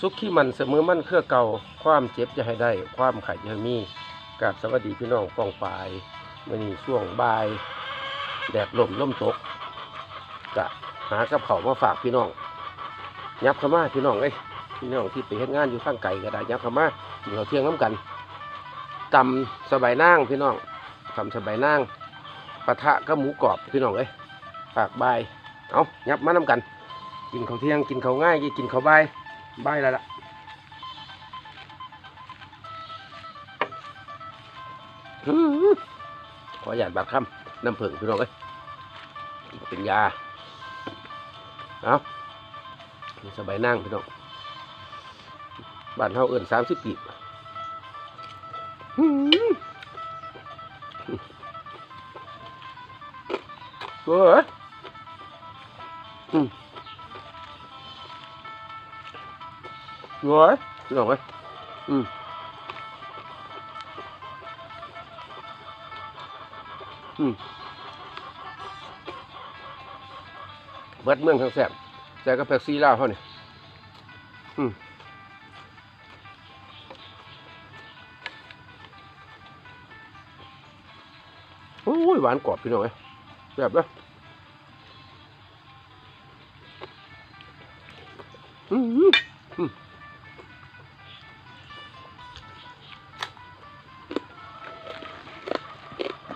สุขที่มันเสมอมั่นเครือเก่าความเจ็บจะให้ได้ ความไข่จะให้มีกราบสวัสดีพี่น้องปองปายมื่อนี้ช่วงบ่ายแดดลมล่มตกกะหากับเขามาฝากพี่น้อง ยับข้ามาพี่น้องเอ้ยพี่น้องที่ไปเฮ็ดงานอยู่ข้างไกลก็ได้ยับข้ามากินข้าวเที่ยงน้ำกันตำสบายนางพี่น้องตำสบายนางปะทะกับหมูกรอบพี่น้องเอ้ยฝากบายเอายับมาน้ำกัน กินข้าวเที่ยงกินข้าวง่ายกินข้าวบาย บายแล้วล่ะอื้อหือขอหยาดบาดคำน้ำผึ้งพี่น้องเอ้ยเป็นยาเอาสบายนั่งพี่น้องบ้านเฮาเอิ้นสามสิบปีบอื้อหือเว้ยอืม เว้ยพี่น้องเว้ยอืมอืมเบิดเมืองทั้งแซ่บใส่กับแพ็กซี่ลาเขาเนี่ยอืมโอ้ยหวานกรอบพี่น้องเอ้ยแบบนะอืมอืม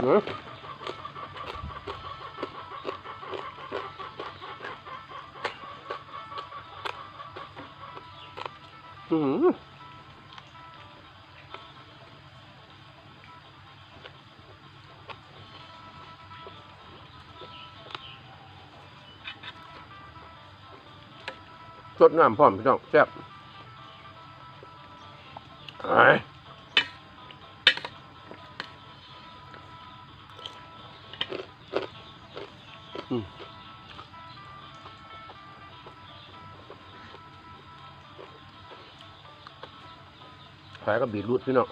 นอะอืมสดน้ำพร้อมพี่น้องแซ่บ ขายก็บีทรูดพี่น้อง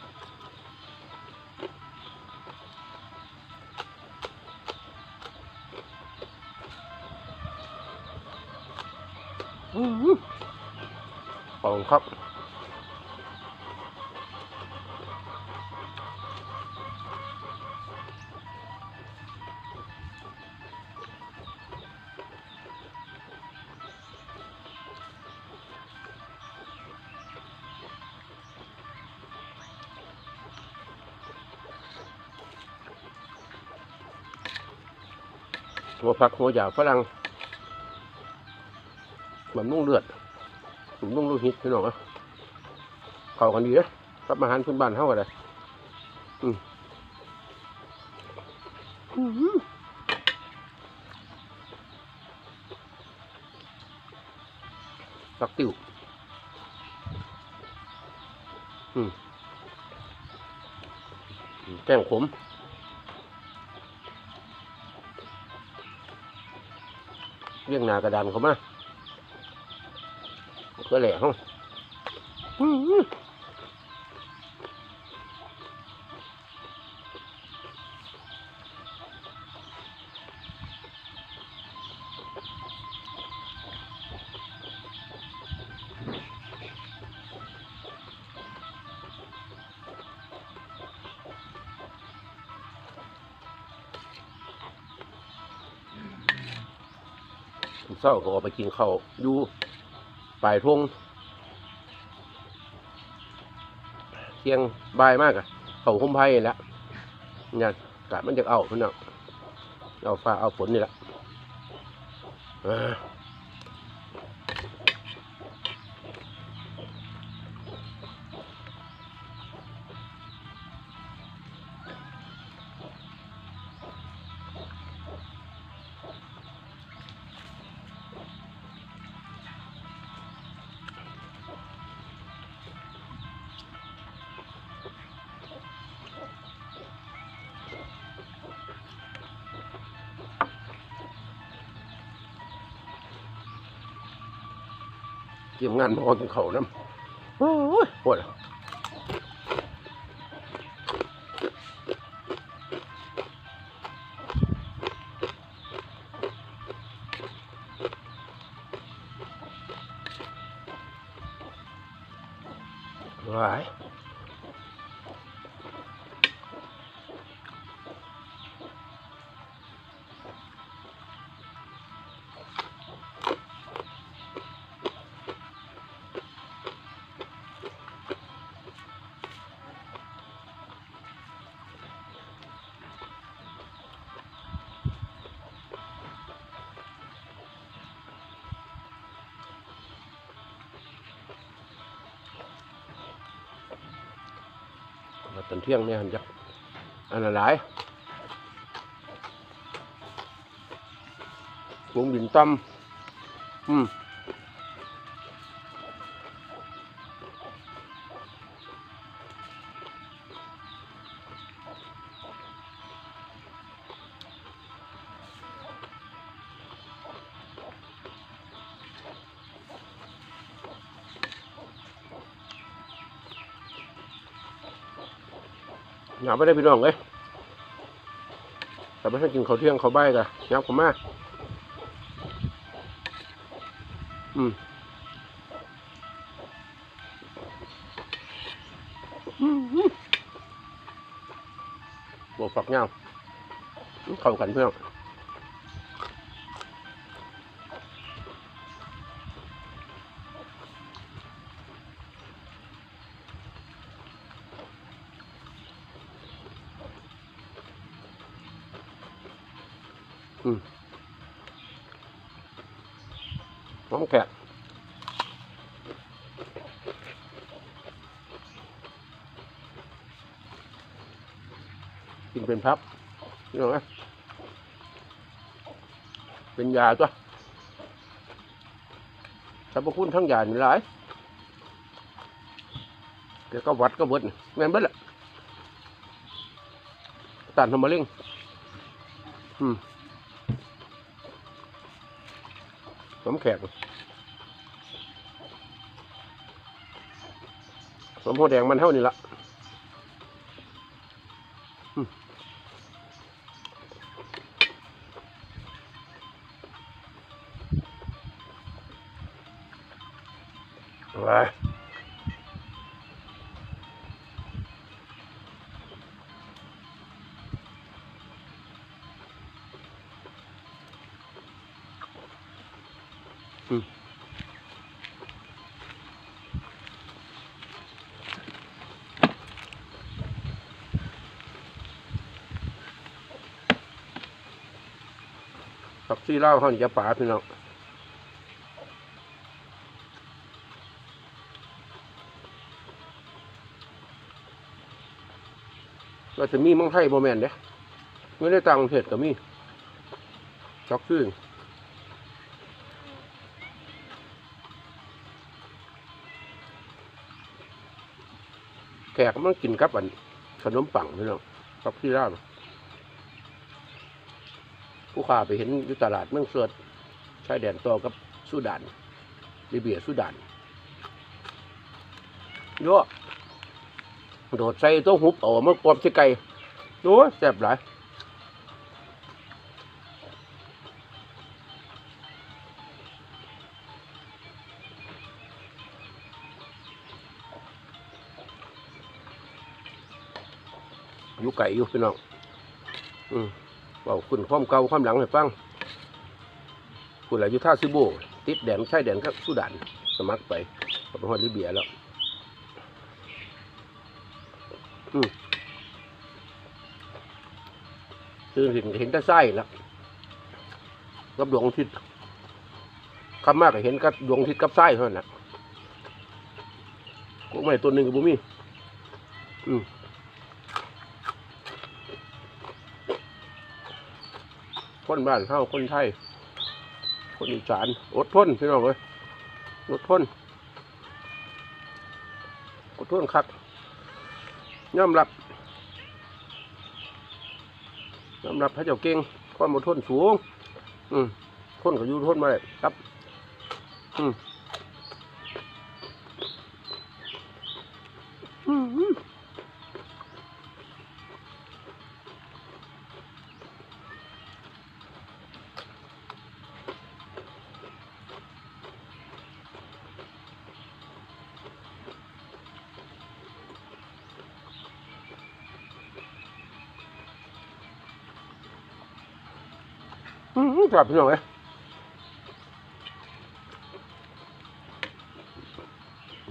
อื้อหือขอบคุณครับ หัวผักหัวหยาฝรั่งบำรุงเลือดบำรุงโลหิตพี่น้องอะเข้ากันดีเลยกับอาหารพื้นบ้านเท่ากันเลยอืมอื้มรักติ๋วอืมแกงขม เรียงหนากระดานเขามาก็แหล่ห้อง เศร้าก็ออกไปกินข้าวอยู่ปลายทงเที่ยงบ่ายมากอะเขาคุ้มไพ่แล้วเนี่ยกะมันจะเอาพี่น้องเอาฟ้าเอาฝนนี่แหละ เกี่ยมงานมาออกกินข้าวน้ำโอ้ยปวด ตอนเที่ยงเนี่ยหันจักอันหลายวงดินต้มอืม หยาไม่ได้พี่น้องเลยแต่ไม่ให้กินเขาเที่ยงเขาใบกันยับผมมาอืมอืมอืมบวกฝักเงาเข้ากันเพื่อน น้องแขกกินเป็นพับนี่หรอไหมเป็นยาตัวสรรพคุณทั้งยานี่หลายเดี๋ยวก็วัดก็เบิดแม่นเบิดแหละตันทำมาเร่งอืม น้ำแขกสมโพแดงมันเท่านี้ละอืมว้า ซีเล่าเขาจะป่าพี่น้องก็จะมีมังไทยโมแมนเด้ไม่ได้ตังเผ็ดก็มีช็อกขึ้นแขกมันกินกับอันขนมปังพี่น้องผักซีเล่าว ผู้ข่าไปเห็นอยู่ตลาดเมืองสือดชายแดนต่อกับสุดานลิเบียสุดานโยอะโดดใส่ตัวหุบเอามาปอมใส่ไก่โอ้ยแซ่บหลายอยู่ไก่อยู่พี่น้องอืม เว่าคุณความเก่าความหลังให้ฟังคุณอะไรอยู่ท่าซิโบ ติดแดนใช่แดนก็สุดานสมัครไปกับฮอดลิเบียแล้วอืมตื่นเห็นเห็นแต่ไส้แล้วกับดวงอาทิตย์คำมากเห็นกับดวงอาทิตย์กับไส้เท่านั้นแหละกูไม่ตัวหนึ่งกับบุมีอืม คนบ้านเฮาคนไทย คนอีสานอดทนพี่น้องเอ้ยอดทนอดทนคักยอมรับยอมรับพระเจ้าเก่งความอดทนสูง อืมทนก็อยู่ทนมาเลยครับ อืม จับพี่น้องเอ้ย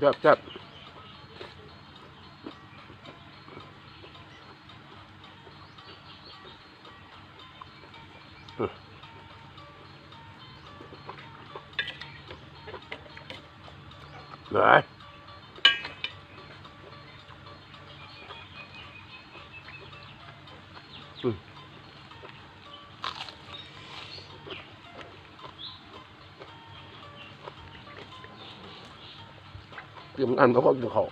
จับจับอืมไหนอืม เตรียมอันเขาก็กินเขา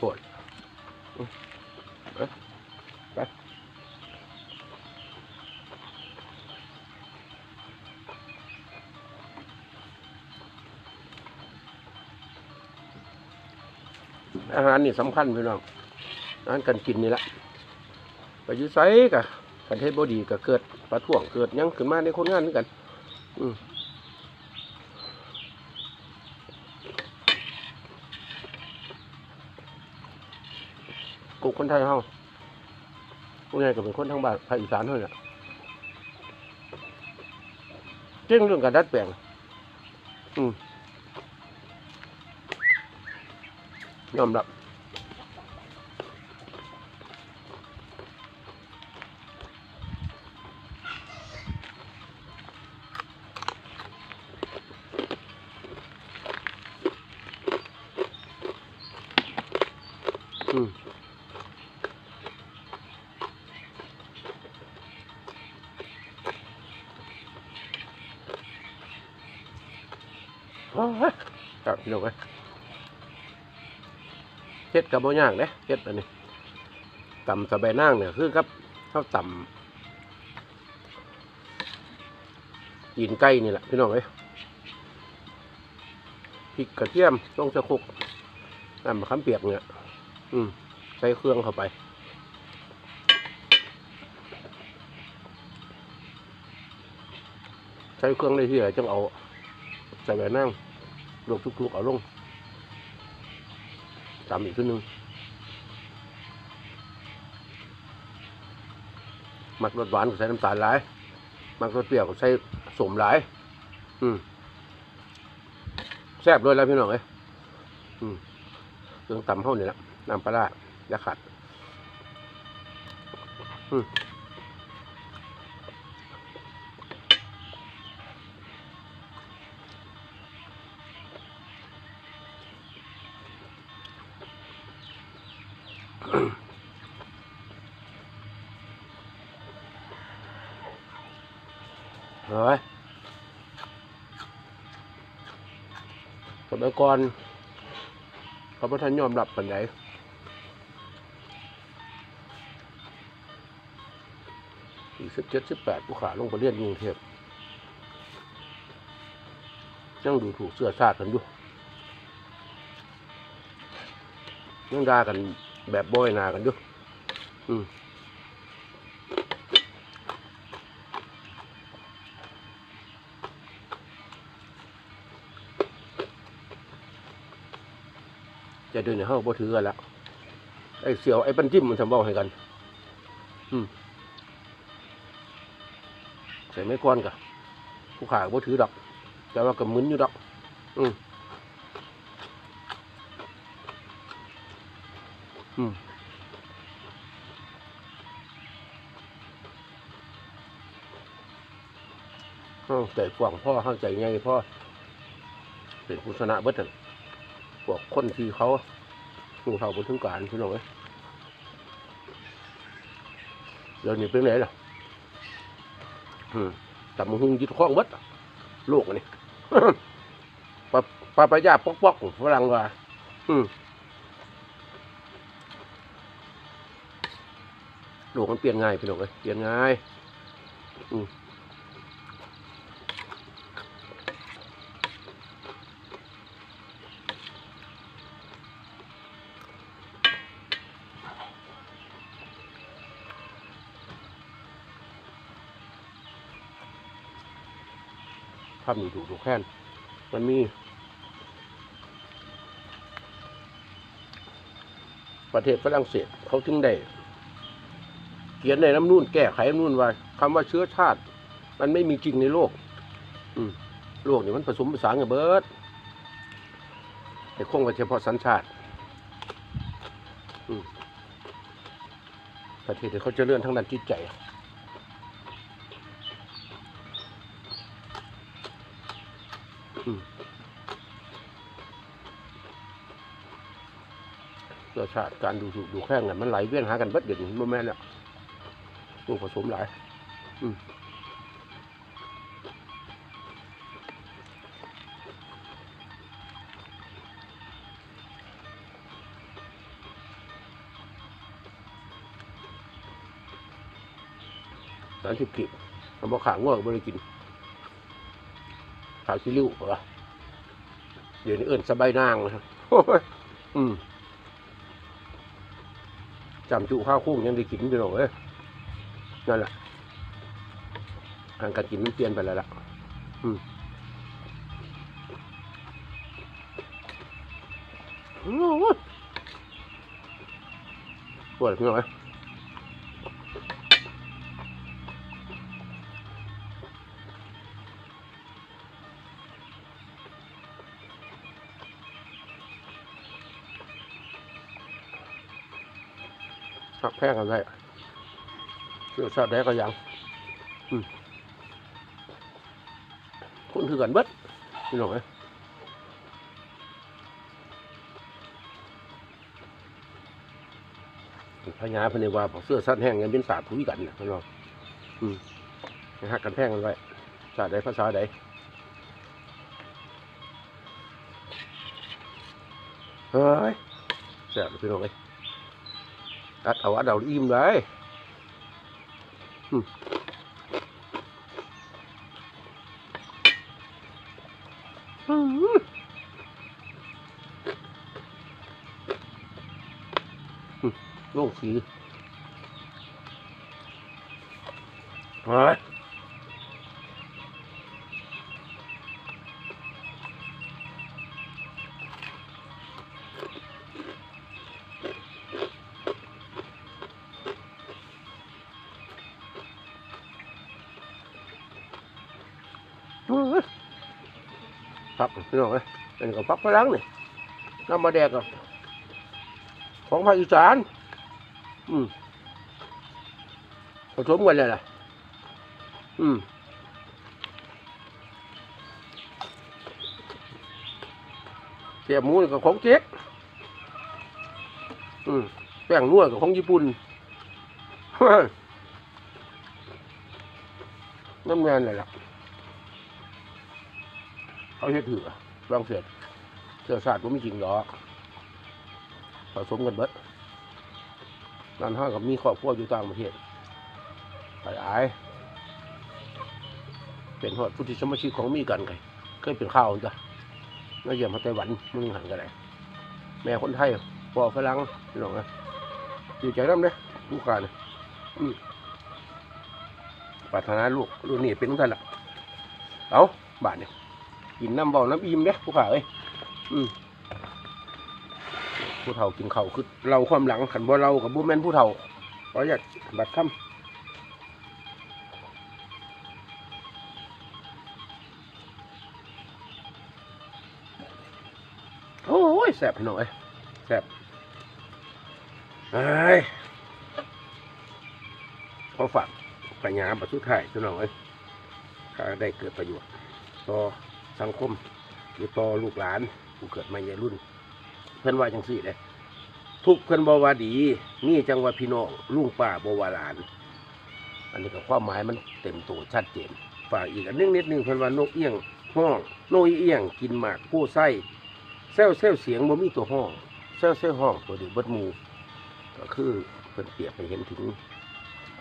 ปวดไปอาหารนี่สำคัญพี่น้อง อาหารการกินนี่แหละไปยุไสกะประเทศบดีก็เกิดประท้วงเกิดยังขึ้นมาในคนงานเหมือนกัน อืมกูคนไทยเฮาพวกนี้ก็เป็นคนทั้งบ้านภาคอีสานเท่านั้นแหละเจ้งเรื่องการดัดแปลง อืมยอมรับ ครับพี่น้องเอ้ยเฮ็ดกับบ่ยากเด้เฮ็ดอันนี้ตำสะใบายนางเนี่ยคือครับข้าวตำกินไก่นี่แหละพี่น้องเอ้ยพริกกระเทียมต้องสะคุกน้ำมะขามเปียกเนี่ย อืม ใส่เครื่องเข้าไป ใช้เครื่องได้ที่ไหนจังเอา ใส่แบบนั่งลวกทุกๆเอาลงตามอีกทีหนึงมักรสหวานก็ใส่น้ำตาลหลายมักรสเปรี้ยวก็ใส่สมหลาย อืมแซ่บเลยแล้วพี่น้องเอ้ยอืมเรื่องตำเท่านี่แหละ น้ำปลาอย่าขัดเฮ้ยสมัยก่อนเขาพระท่านยอมรับปันไห สิบเจ็ดสิบแปดผู้ขาลงไปเรียนยกรุงเทพยังดูถูกเสื้อชาติกันอยู่ยังด่ากันแบบบอยนากันอยู่อืมจะเดินในห้องบ่ถือกันแล้วไอ้เสียวไอ้ปันจิ้มมันทำเบ้าให้กัน อืม ใส่ไม่ก้อนกะผู้ขายบ่ถือดอก แต่ว่าก็มึนอยู่ดอก อืมอืมเอาใจกว้างพ่อเข้าใจไงพ่อเป็นผู้ชนะเบิดนั่นพวกคนที่เขาหูเขาบนถึงการพี่น้องเอ้ยเดี๋ยวนี้เป็นไหนล่ะ ต่มึงหุงยึดข้องเบิดลูกนี่ปลาปลาปลายาปอกปอกฝรั่งว่าอืมลูกมันเปลี่ยนง่ายพี่น้องเอ้ยเปลี่ยนง่าย อืมำนี่ดูดูแค่นมันมีประเทศฝรั่งเศสเขาถึงได้เขียนในน้ำนุ่นแก้ไขน้ำนุ่นไว้คำว่าเชื้อชาติ มันไม่มีจริงในโลกโลกนี่มันผสมผสานกับเบิร์ดแต่คงกับเฉพาะสัญชาติประเทศที่เขาจะเลื่อนทั้งนั้นจิตใจ เชื้อชาติการดูถูกดูแคลงกันมันไหลเวียนหากันเบิดเดี๋ยวนี้บ่แม่นแล้วลูกผสมหลาย อืมสารสิบกิบมันบอกขาง่วงบริกิน ขาชิลิ้วเหรอเดี๋ยวนี้เอิ้นสบายนางนะครับโอ้ยอืม จำจุข้าวคุ้งยังได้กินอยู่หรอกเอ้ยนั่นแหละทางการกินมันเปลี่ยนไปแล้วล่ะอืมโอ้ยปวดพี่น้อยหัก พงกันได้เรื่อชาติได้ก็ยังอืมคนคือกันเบิดพี่น้องเอ้ยพญาพนในวาบอกเสื้อสั้นแห้งยังเป็นสาถุยกันนะพี่น้องอืมให้หักกันแพงกันไว้ชาติใดภาษาใดเฮ้ยแซ่บพี่น้องเอ้ยอัดเอาอัดเอาอิ่มเลย อืมอืมโล่งสีเฮ้ พักพี่น้องเอ้ยอันนี้ก็พักพลังนี่น้ำมาแดกก็ของภาคอีสาน อืมผสมกันเลยล่ะ อืมเสียบหมูนี่ก็ของเจ๊กอืมแป้งนัวกับของญี่ปุ่นเฮ้ยน้ำงานเลยล่ะ เขาเฮ็ดถือฝรั่งเศสเชื้อชาติก็ไม่จริงหรอกผสมกันเบิดนั่นห้ากับมีครอบครัวอยู่ต่างประเทศไปอาย เป็นหอดผู้ที่สมาชิกของมีกันไงเคยเป็นข้าวจ้ะมาเยี่ยมมาไต้หวันมึงหันกันเลยแม่คนไทยพ่อฝรั่งพี่น้องนะอยู่ใจน้ำเนี่ยลูกการเนี่ยปรารถนาลูกลูกนี่เป็นทั้งนั้นละเอาบาทเนี่ย กินน้ำเบาน้ำอิ่มเด้ผู้ขาเอ้ยผู้เฒ่ากินข้าวคือเราความหลังขันบ่เรากับบ่แม่นผู้เฒ่าขออยากบัดคำโอ้ยแสบพี่น้องเอ้ยแสบไอ้ยขอฝากปัญญาบัดสุดท้ายพี่น้องเอ้ยถ้าได้เกิดประโยชน์ต่อ สังคมหรือต่อลูกหลานผู้เกิดมาในรุ่น เพื่อนว่าจังสี่เลยทุกเพื่อนบวาดีนี่จังว่าพี่น้องลุงป้าบวาหลาน อันนี้ก็ความหมายมันเต็มตัวชัดเจนฝากอีกอันนึงนิดนึงเพื่อนว่านกเอี้ยงห้องนกเอี้ยงกินหมากผู้ไส้เซลเซลเสียงบ่มีตัวห้องเซลเซลห้องตัวเดียวเบิดมู ก็คือเพื่อนเปรียบให้เห็นถึง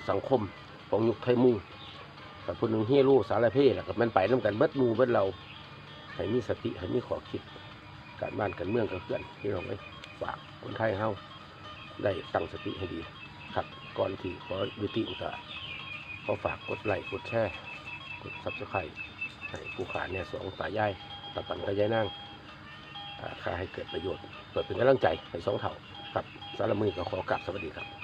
สังคมของยุคไทยมุงแต่คนหนึ่งเฮียรู้สารเพศแล้วก็มันไปน้ำกันเบิดมูเบิดเรา ให้มีสติให้มีขอคิด การบ้านการเมืองกับเพื่อนที่เราไม่ฝากคนไทยเฮาได้ตั้งสติให้ดี ครับก่อนที่ขอยุติก็ขอฝากกดไลค์กดแชร์กดซับสไครต์ให้ผู้ขาเนี่ยสองตายายตาปันตายายนั่งอ่าค่าให้เกิดประโยชน์ เปิดเป็นกำลังใจให้สองเท่าครับสารบมือก็ขอกราบสวัสดีครับ